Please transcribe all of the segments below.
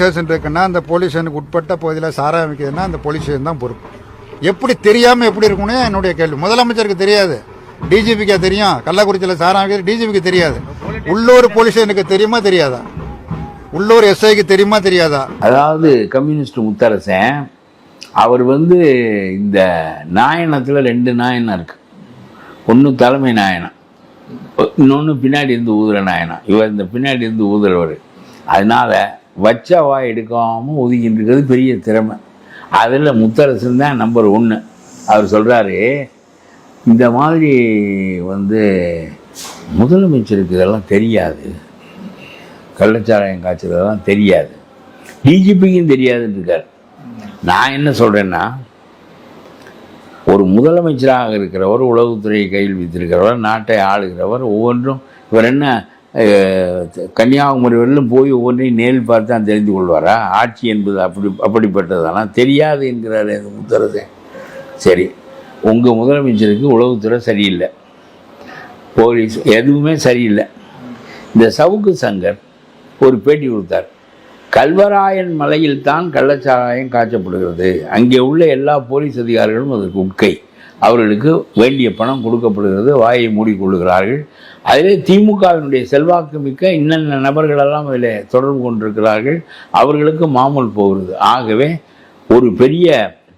Station இருக்குன்னா அந்த police ஸ்டேஷனுக்கு உட்பட்ட பகுதியில் சாராயம் விற்கிதுன்னா அந்த போலீஸ் ஸ்டேஷன் தான் பொறுப்பு. எப்படி தெரியாமல் எப்படி இருக்கும்னு என்னுடைய கேள்வி. முதலமைச்சருக்கு தெரியாது. டிஜிபிக்கா தெரியும். கள்ளக்குறிச்சியில் சாராயம் விற்கிறது டிஜிபிக்கு தெரியாது. உள்ளூர் போலீஸ் ஸ்டேஷனுக்கு தெரியுமா தெரியாதா? உள்ளூர் எஸ்ஐக்கு தெரியுமா தெரியாதா? அதாவது கம்யூனிஸ்ட் முத்தரசன் அவர் வந்து இந்த நாயனத்தில் ரெண்டு நாயனம் இருக்குது ஒன்று தலைமை நாயனம் இன்னொன்று பின்னாடி இருந்து ஊதுற நாயனம் இவர் இந்த பின்னாடி இருந்து ஊதுறவர். அதனால வச்ச எடுக்காமல் ஒதுக்கிட்டு இருக்கிறது பெரிய திறமை. அதில் முத்தரசன் தான் நம்பர் ஒன்று அவர் சொல்கிறாரு இந்த மாதிரி வந்து முதலமைச்சருக்கு இதெல்லாம் தெரியாது. கள்ளச்சாராயம் காய்ச்சதெல்லாம் தெரியாது. டிஜிபிக்கும் தெரியாதுன்னு இருக்கார் நான் என்ன சொல்கிறேன்னா ஒரு முதலமைச்சராக இருக்கிறவர் உளவுத்துறையை கையில் வைத்திருக்கிறவர் நாட்டை ஆளுகிறவர் ஒவ்வொன்றும் இவர் என்ன கன்னியாகுமரி வரையிலும் போய் ஒவ்வொன்றையும் நேரில் பார்த்து தான் தெரிந்து கொள்வாரா? ஆட்சி என்பது அப்படி அப்படிப்பட்டதெல்லாம் தெரியாது என்கிறார் இந்த முத்தரசன் சரி உங்கள் முதலமைச்சருக்கு உளவுத்துறை சரியில்லை. போலீஸ் எதுவுமே சரியில்லை. இந்த சவுக்கு சங்கர் ஒரு பேட்டி கொடுத்தார். கல்வராயன் மலையில் தான் கள்ளச்சாராயம் காய்ச்சப்படுகிறது. அங்கே உள்ள எல்லா போலீஸ் அதிகாரிகளும் அதற்கு உட்கை. அவர்களுக்கு வேண்டிய பணம் கொடுக்கப்படுகிறது வாயை மூடிக்கொள்ளுகிறார்கள். அதிலே திமுகவினுடைய செல்வாக்கு மிக்க இன்னென்ன நபர்களெல்லாம் அதில் தொடர்பு கொண்டிருக்கிறார்கள் அவர்களுக்கு மாமூல் போகிறது. ஆகவே ஒரு பெரிய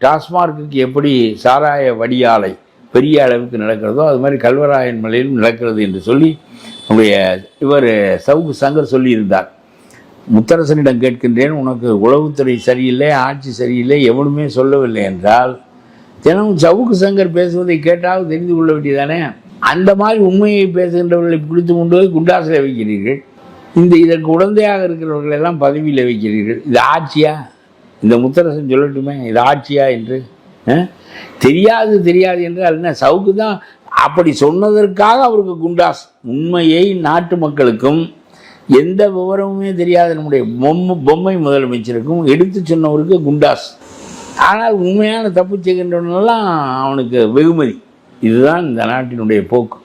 டாஸ்மார்க்குக்கு எப்படி சாராய வடியாலை பெரிய அளவுக்கு நடக்கிறதோ அது மாதிரி கல்வராயன் மலையிலும் நடக்கிறது என்று சொல்லி நம்முடைய இவர் சவுக்கு சங்கர் சொல்லியிருந்தார். முத்தரசனிடம் கேட்கின்றேன் உனக்கு உளவுத்துறை சரியில்லை ஆட்சி சரியில்லை எவனுமே சொல்லவில்லை என்றால் தினமும் சவுக்கு சங்கர் பேசுவதை கேட்டால் தெரிந்து கொள்ள வேண்டியதானே? அந்த மாதிரி உண்மையை பேசுகின்றவர்களை பிடித்து கொண்டு போய் குண்டாசில் வைக்கிறீர்கள். இந்த இதற்கு உடந்தையாக இருக்கிறவர்கள் எல்லாம் பதவியில் வைக்கிறீர்கள். இது ஆட்சியா? இந்த முத்தரசன் சொல்லட்டுமே இது ஆட்சியா என்று? தெரியாது தெரியாது என்றால் என்ன? சவுக்கு தான் அப்படி சொன்னதற்காக அவருக்கு குண்டாஸ். உண்மையை நாட்டு மக்களுக்கும் எந்த விவரமுமே தெரியாத நம்முடைய பொம்மை பொம்மை முதலமைச்சருக்கும் எடுத்து சொன்னவருக்கு குண்டாஸ். ஆனால் உண்மையான தப்பு செய்கின்றவனெல்லாம் அவனுக்கு வெகுமதி. இதுதான் இந்த நாட்டினுடைய போக்கு.